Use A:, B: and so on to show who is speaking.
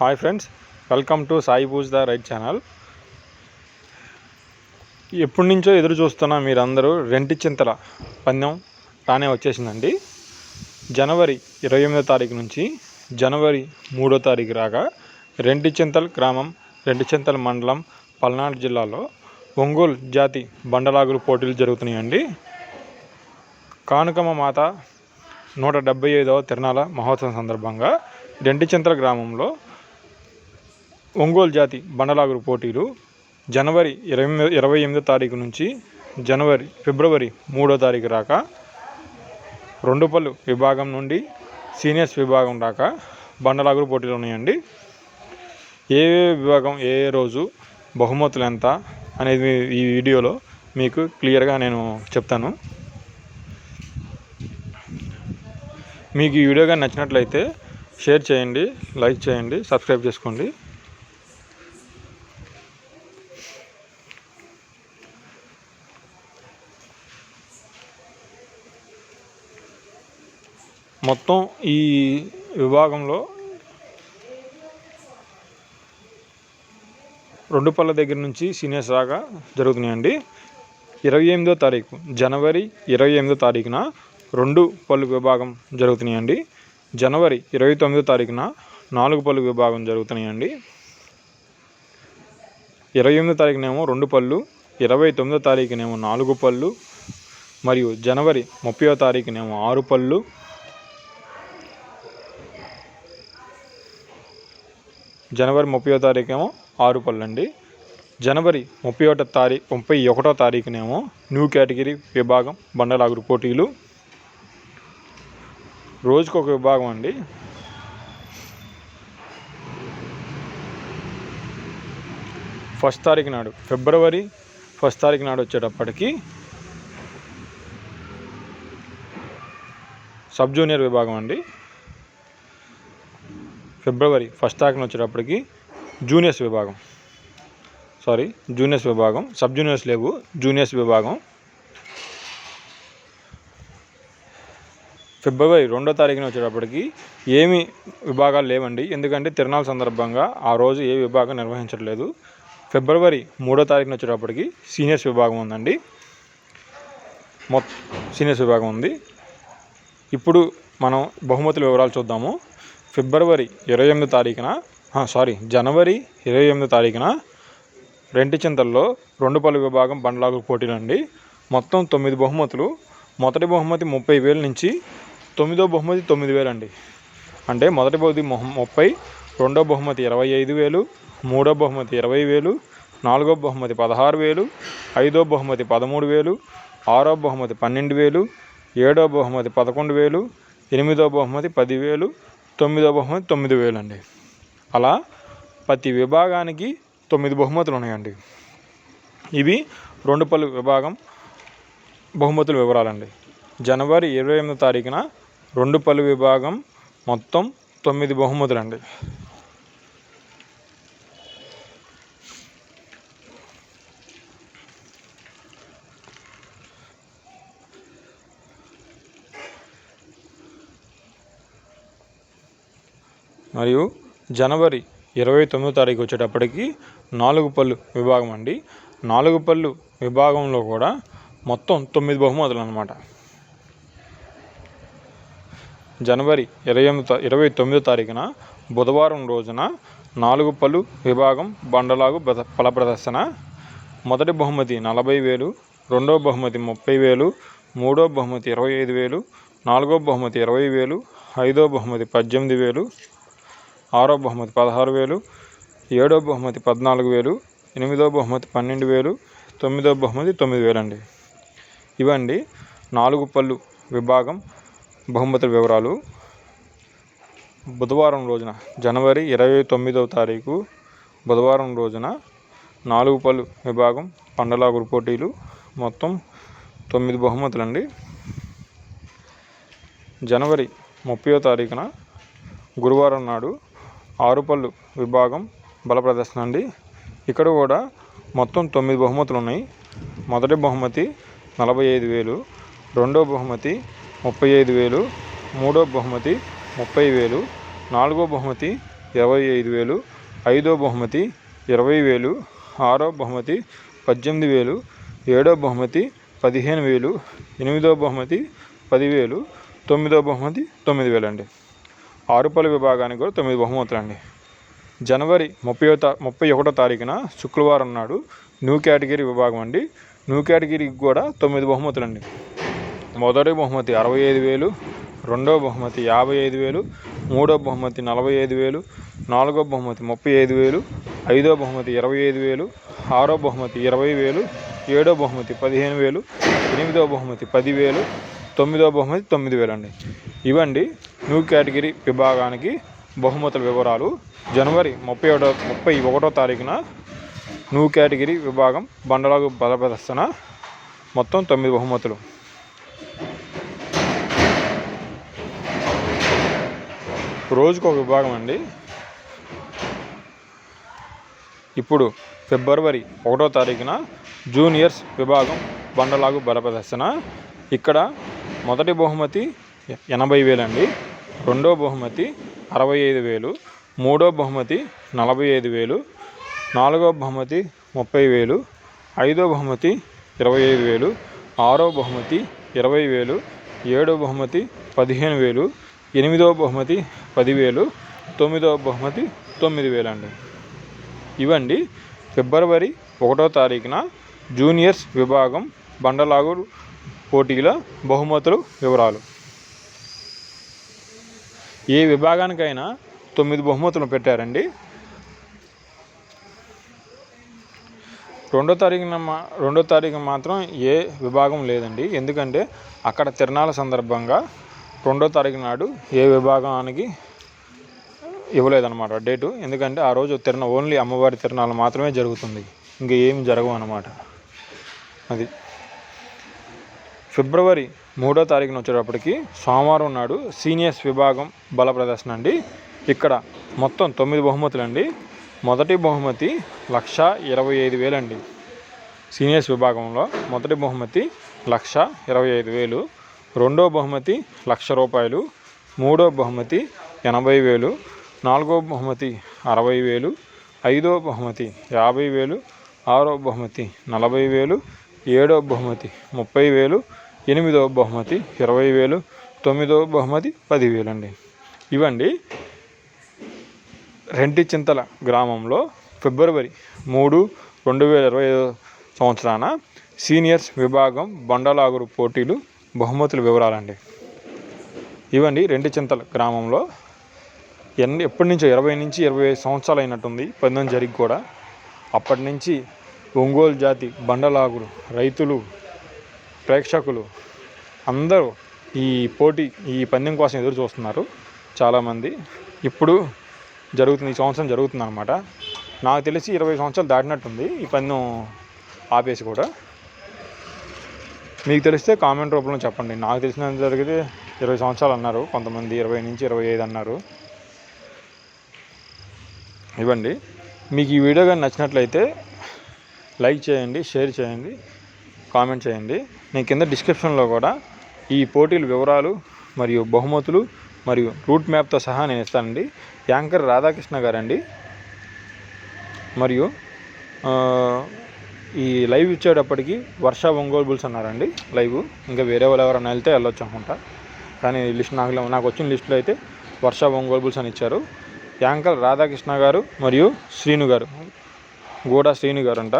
A: Hi friends welcome to Sai Pooj the right channel. ఎప్పటి నుంచో ఎదురు చూస్తున్న మీరందరూ రెంటి చింతల పందెం రానే వచ్చేసిందండి. జనవరి ఇరవై ఎనిమిదో తారీఖు నుంచి జనవరి మూడో తారీఖు రాగా రెంటి చింతల్ గ్రామం రెండు చింతల మండలం పల్నాడు జిల్లాలో ఒంగోలు జాతి బండలాగులు పోటీలు జరుగుతున్నాయండి. కానుకమ్మ మాత నూట డెబ్బై ఐదవ తిరణాల మహోత్సవం సందర్భంగా రెంటిచింతల గ్రామంలో ఒంగోలు జాతి బండలాగురు పోటీలు జనవరి ఇరవై ఇరవై ఎనిమిదో తారీఖు నుంచి జనవరి ఫిబ్రవరి మూడో తారీఖు రాక రెండు పళ్ళు విభాగం నుండి సీనియర్స్ విభాగం దాకా బండలాగురు పోటీలు ఉన్నాయండి. ఏ విభాగం ఏ రోజు బహుమతులు ఎంత అనేది మీ- ఈ వీడియోలో మీకు క్లియర్గా నేను చెప్తాను. మీకు ఈ వీడియో కానీ నచ్చినట్లయితే షేర్ చేయండి లైక్ చేయండి సబ్స్క్రైబ్ చేసుకోండి. మొత్తం ఈ విభాగంలో రెండు పళ్ళ దగ్గర నుంచి సీనియర్స్ దాకా జరుగుతున్నాయండి. ఇరవై ఎనిమిదో తారీఖు జనవరి ఇరవై ఎనిమిదో తారీఖున రెండు పళ్ళు విభాగం జరుగుతున్నాయండి. జనవరి ఇరవై తొమ్మిదో తారీఖున నాలుగు పళ్ళు విభాగం జరుగుతున్నాయండి. ఇరవై ఎనిమిదో తారీఖునేమో రెండు పళ్ళు ఇరవై తొమ్మిదో తారీఖునేమో నాలుగు పళ్ళు మరియు జనవరి ముప్పయో తారీఖునేమో ఆరు పళ్ళు జనవరి ముప్పయో ఏమో ఆరు పళ్ళు అండి జనవరి ముప్పై ఒకటో తారీఖు ముప్పై ఒకటో తారీఖునేమో న్యూ కేటగిరీ విభాగం బండలాగురు పోటీలు. రోజుకొక విభాగం అండి ఫస్ట్ తారీఖు నాడు ఫిబ్రవరి ఫస్ట్ తారీఖు నాడు వచ్చేటప్పటికి సబ్ జూనియర్ విభాగం అండి ఫిబ్రవరి ఫస్ట్ తారీఖున వచ్చేటప్పటికి జూనియర్స్ విభాగం. సారీ జూనియర్స్ విభాగం. సబ్ జూనియర్స్ లేవు జూనియర్స్ విభాగం. ఫిబ్రవరి రెండో తారీఖున వచ్చేటప్పటికి ఏమి విభాగాలు లేవండి. ఎందుకంటే తిరునాళ్ళ సందర్భంగా ఆ రోజు ఏ విభాగం నిర్వహించట్లేదు. ఫిబ్రవరి మూడో తారీఖున వచ్చేటప్పటికి సీనియర్స్ విభాగం ఉందండి. మొత్తం సీనియర్స్ విభాగం ఉంది. ఇప్పుడు మనం బహుమతుల వివరాలు చూద్దాము. ఫిబ్రవరి ఇరవై ఎనిమిది తారీఖున సారీ జనవరి ఇరవై ఎనిమిది తారీఖున రెంటి చింతల్లో రెండు పలు విభాగం బండ్లాగు పోటీలండి. మొత్తం తొమ్మిది బహుమతులు మొదటి బహుమతి ముప్పై వేల నుంచి తొమ్మిదో బహుమతి తొమ్మిది వేలు అండి అంటే మొదటి బహుమతి మొహ- ముప్పై రెండో బహుమతి ఇరవై ఐదు వేలు మూడో బహుమతి ఇరవై వేలు నాలుగో బహుమతి పదహారు వేలు ఐదో బహుమతి పదమూడు వేలు ఆరో బహుమతి పన్నెండు వేలు ఏడో బహుమతి పదకొండు వేలు ఎనిమిదో బహుమతి పదివేలు తొమ్మిదో బహుమతి తొమ్మిది వేలు అండి అలా ప్రతి విభాగానికి తొమ్మిది బహుమతులు ఉన్నాయండి. ఇవి రెండు పలు విభాగం బహుమతుల వివరాలండి. జనవరి ఇరవై ఎనిమిది తారీఖున రెండు పలు విభాగం మొత్తం తొమ్మిది బహుమతులు మరియు జనవరి ఇరవై తొమ్మిదో తారీఖు వచ్చేటప్పటికి నాలుగు పళ్ళు విభాగం అండి. నాలుగు పళ్ళు విభాగంలో కూడా మొత్తం తొమ్మిది బహుమతులు అనమాట జనవరి ఇరవై ఎనిమిది ఇరవై తొమ్మిదో తారీఖున బుధవారం రోజున నాలుగు పళ్ళు విభాగం బండలాగు ప్రద ఫల ప్రదర్శన. మొదటి బహుమతి నలభై వేలు రెండో బహుమతి ముప్పై వేలు మూడో బహుమతి ఇరవై ఐదు వేలు నాలుగో బహుమతి ఇరవై వేలు ఐదో బహుమతి పద్దెనిమిది వేలు ఆరో బహుమతి పదహారు వేలు ఏడో బహుమతి పద్నాలుగు వేలు ఎనిమిదో బహుమతి పన్నెండు వేలు తొమ్మిదో బహుమతి తొమ్మిది వేలు అండి ఇవండి నాలుగు పళ్ళు విభాగం బహుమతుల వివరాలు. బుధవారం రోజున జనవరి ఇరవై తొమ్మిదవ తారీఖు బుధవారం రోజున నాలుగు పళ్ళు విభాగం పండలాగురు పోటీలు మొత్తం తొమ్మిది బహుమతులు అండి జనవరి ముప్పయో తారీఖున గురువారం నాడు ఆరు విభాగం బల ప్రదర్శన అండి. ఇక్కడ కూడా మొత్తం తొమ్మిది బహుమతులు ఉన్నాయి. మొదటి బహుమతి నలభై ఐదు వేలు రెండో బహుమతి ముప్పై ఐదు వేలు మూడో బహుమతి ముప్పై వేలు నాలుగో బహుమతి ఇరవై ఐదు వేలు ఐదో బహుమతి ఇరవై వేలు ఆరో బహుమతి పద్దెనిమిది వేలు ఏడో బహుమతి పదిహేను వేలు ఎనిమిదో బహుమతి పదివేలు తొమ్మిదో బహుమతి తొమ్మిది వేలు అండి ఆరుపల విభాగానికి కూడా తొమ్మిది బహుమతులు అండి. జనవరి ముప్పై తా ముప్పై ఒకటో తారీఖున శుక్రవారం నాడు న్యూ కేటగిరీ విభాగం అండి. న్యూ కేటగిరీకి కూడా తొమ్మిది బహుమతులు అండి. మొదటి బహుమతి అరవై ఐదు వేలు రెండో బహుమతి యాభై ఐదు వేలు మూడో బహుమతి నలభై ఐదు వేలు నాలుగో బహుమతి ముప్పై ఐదు వేలు ఐదో బహుమతి ఇరవై ఐదు వేలు ఆరో బహుమతి ఇరవై వేలు ఏడో బహుమతి పదిహేను వేలు ఎనిమిదో బహుమతి పదివేలు తొమ్మిదో బహుమతి తొమ్మిది వేలు అండి ఇవండి న్యూ కేటగిరీ విభాగానికి బహుమతుల వివరాలు. జనవరి ముప్పై ఒకటో ముప్పై ఒకటో తారీఖున న్యూ కేటగిరీ విభాగం బండలాగు బల ప్రదర్శన మొత్తం తొమ్మిది బహుమతులు. రోజుకు ఒక విభాగం అండి. ఇప్పుడు ఫిబ్రవరి ఒకటో తారీఖున జూనియర్స్ విభాగం బండలాగు బల ప్రదర్శన ఇక్కడ మొదటి బహుమతి ఎనభై వేలండి. రెండో బహుమతి అరవై ఐదు వేలు. మూడో బహుమతి నలభై ఐదు వేలు. నాలుగో బహుమతి ముప్పై వేలు. ఐదో బహుమతి ఇరవై ఐదు వేలు. ఆరో బహుమతి ఇరవై వేలు. ఏడో బహుమతి పదిహేను వేలు. ఎనిమిదో బహుమతి పదివేలు. తొమ్మిదో బహుమతి తొమ్మిది వేలు అండి ఇవండి ఫిబ్రవరి ఒకటో తారీఖున జూనియర్స్ విభాగం బండలాగూరు పోటీల బహుమతులు వివరాలు. ఏ విభాగానికైనా తొమ్మిది బహుమతులు పెట్టారండి. రెండో తారీఖున మా రెండో తారీఖు మాత్రం ఏ విభాగం లేదండి. ఎందుకంటే అక్కడ తిరణాల సందర్భంగా రెండో తారీఖు నాడు ఏ విభాగానికి ఇవ్వలేదన్నమాట డేటు. ఎందుకంటే ఆ రోజు తిరణ ఓన్లీ అమ్మవారి తిరణాలు మాత్రమే జరుగుతుంది. ఇంకా ఏమి జరగవు అన్నమాట. అది ఫిబ్రవరి మూడో తారీఖున వచ్చేటప్పటికి సోమవారం నాడు సీనియర్స్ విభాగం బల ప్రదర్శన అండి. ఇక్కడ మొత్తం తొమ్మిది బహుమతులు అండి. మొదటి బహుమతి లక్ష ఇరవై ఐదు వేలండి సీనియర్స్ విభాగంలో మొదటి బహుమతి లక్ష ఇరవై ఐదు వేలు రెండో బహుమతి లక్ష రూపాయలు మూడో బహుమతి ఎనభై వేలు నాలుగో బహుమతి అరవై వేలు ఐదో బహుమతి యాభై వేలు ఆరో బహుమతి నలభై వేలు ఏడో బహుమతి ముప్పై వేలు ఎనిమిదో బహుమతి ఇరవై వేలు తొమ్మిదో బహుమతి పదివేలు అండి ఇవండి రెంటి చింతల గ్రామంలో ఫిబ్రవరి మూడు రెండు వేల ఇరవై ఐదో సంవత్సరాన సీనియర్స్ విభాగం బండలాగురు పోటీలు బహుమతుల వివరాలండి. ఇవండి రెండు చింతల గ్రామంలో ఎన్ని ఎప్పటి నుంచో ఇరవై నుంచి ఇరవై ఐదు సంవత్సరాలు అయినట్టుంది పందెం జరిగి కూడా అప్పటి నుంచి ఒంగోలు జాతి బండలాగులు రైతులు ప్రేక్షకులు అందరూ ఈ పోటీ ఈ పందెం కోసం ఎదురు చూస్తున్నారు చాలామంది. ఇప్పుడు జరుగుతుంది ఈ సంవత్సరం జరుగుతుంది అనమాట నాకు తెలిసి ఇరవై సంవత్సరాలు దాటినట్టుంది ఈ పందెం ఆపేసి కూడా. మీకు తెలిస్తే కామెంట్ రూపంలో చెప్పండి. నాకు తెలిసినంత జరిగితే ఇరవై సంవత్సరాలు అన్నారు కొంతమంది ఇరవై నుంచి ఇరవై ఐదు అన్నారు. ఇవ్వండి. మీకు ఈ వీడియో కానీ నచ్చినట్లయితే లైక్ చేయండి షేర్ చేయండి కామెంట్ చేయండి. నేను కింద డిస్క్రిప్షన్లో కూడా ఈ పోటీల వివరాలు మరియు బహుమతులు మరియు రూట్ మ్యాప్తో సహా నేను ఇస్తానండి. యాంకర్ రాధాకృష్ణ గారండి. మరియు ఈ లైవ్ ఇచ్చేటప్పటికి వర్ష ఒంగోలు బుల్స్ అన్నారండి. లైవ్. ఇంకా వేరే వాళ్ళు ఎవరైనా వెళ్తే వెళ్ళొచ్చు అనుకుంటా. కానీ లిస్ట్ నాకు నాకు వచ్చిన లిస్టులో అయితే వర్ష ఒంగోలు బుల్స్ అని ఇచ్చారు. యాంకర్ రాధాకృష్ణ గారు మరియు శ్రీను గారు. గూడా శ్రీను గారు అంట